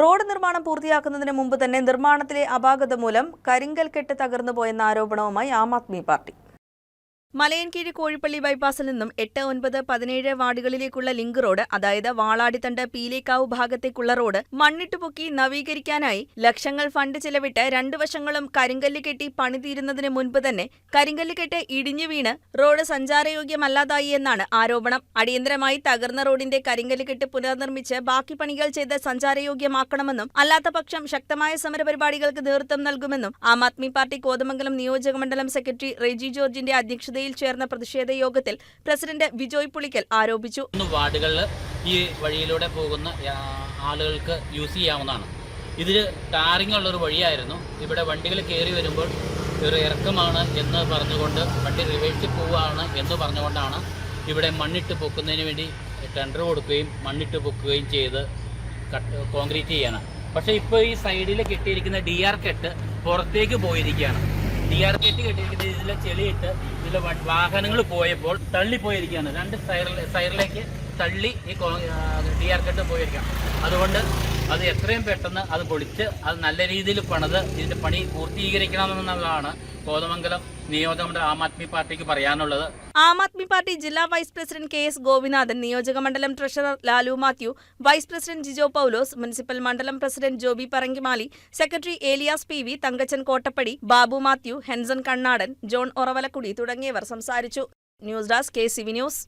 Road നിർമ്മാണം പൂർത്തിയാക്കുന്നതിന് മുമ്പ് തന്നെ നിർമ്മാണത്തിലെ അപാകത മൂലം കരിങ്കൽ കെട്ട് തകർന്നു പോയെന്ന ആരോപണവുമായി ആം ആദ്മി പാർട്ടി. മലയൻകീഴ് കോഴിപ്പള്ളി ബൈപ്പാസിൽ നിന്നും എട്ട് ഒൻപത് പതിനേഴ് വാർഡുകളിലേക്കുള്ള ലിങ്ക് റോഡ് അതായത് വാളാടിത്തണ്ട് പീലേക്കാവ് ഭാഗത്തേക്കുള്ള റോഡ് മണ്ണിട്ട് പൊക്കി നവീകരിക്കാനായി ലക്ഷങ്ങൾ ഫണ്ട് ചെലവിട്ട് രണ്ടു വശങ്ങളും കരിങ്കല്ല് കെട്ടി പണിതീരുന്നതിന് മുൻപ് തന്നെ കരിങ്കല്ല് കെട്ട് ഇടിഞ്ഞു വീണ് റോഡ് സഞ്ചാരയോഗ്യമല്ലാതായി എന്നാണ് ആരോപണം. അടിയന്തരമായി തകർന്ന റോഡിന്റെ കരിങ്കല്ല് കെട്ട് പുനർനിർമ്മിച്ച് ബാക്കി പണികൾ ചെയ്ത് സഞ്ചാരയോഗ്യമാക്കണമെന്നും അല്ലാത്തപക്ഷം ശക്തമായ സമരപരിപാടികൾക്ക് നേതൃത്വം നൽകുമെന്നും ആം ആദ്മി പാർട്ടി കോതമംഗലം നിയോജക മണ്ഡലം സെക്രട്ടറി റെജി ജോർജിന്റെ അധ്യക്ഷതയിൽ ചേർന്ന പ്രതിഷേധ യോഗത്തിൽ പ്രസിഡന്റ് വിജോയ് പുളിക്കൽ ആരോപിച്ചു. വാർഡുകളിൽ ഈ വഴിയിലൂടെ പോകുന്ന ആളുകൾക്ക് യൂസ് ചെയ്യാവുന്നതാണ്. ഇതിൽ ടാറിംഗ് ഉള്ളൊരു വഴിയായിരുന്നു. ഇവിടെ വണ്ടികൾ കയറി വരുമ്പോൾ ഒരു ഇറക്കമാണ് എന്ന് പറഞ്ഞുകൊണ്ട് വണ്ടി റിവേഴ്സിൽ പോവുകയാണ് എന്ന് പറഞ്ഞുകൊണ്ടാണ് ഇവിടെ മണ്ണിട്ട് പൊക്കുന്നതിന് വേണ്ടി ടെൻഡർ കൊടുക്കുകയും മണ്ണിട്ട് പൊക്കുകയും ചെയ്ത് കട്ട് കോൺക്രീറ്റ് ചെയ്യാണ്. പക്ഷേ ഇപ്പോൾ ഈ സൈഡിൽ കെട്ടിയിരിക്കുന്ന ഡി ആർ കെട്ട് പുറത്തേക്ക് പോയിരിക്കുകയാണ്. ഡി ആർ കെട്ടി കെട്ടിയിരിക്കുന്നത് ഇതിലെ ചെളിയിട്ട് ഇതിലെ വാഹനങ്ങൾ പോയപ്പോൾ തള്ളിപ്പോയിരിക്കുകയാണ്. രണ്ട് സൈഡിലേക്ക് തള്ളി ഈ ടി ആർ കെട്ട് പോയിരിക്കാം. അതുകൊണ്ട് അത് എത്രയും പെട്ടെന്ന് അത് പൊളിച്ച് അത് നല്ല രീതിയിൽ പണിത് ഇതിന്റെ പണി പൂർത്തീകരിക്കണമെന്നുള്ളതാണ് കോതമംഗലം നിയോജകമണ്ഡലം ആം ആദ്മി പാർട്ടിക്ക് പറയാനുള്ളത്. ആം ആദ്മി പാർട്ടി ജില്ലാ vice president K S Gopinathan നിയോജക മണ്ഡലം treasurer Lalu Mathew vice president Jijo Paulose municipal മണ്ഡലം president Joby Parankimali secretary Elias P V Thankachan Kottappady Babu Mathew Henson Kannadan John Oravalakudy തുടങ്ങിയവർ സംസാരിച്ചു. News desk K C V news.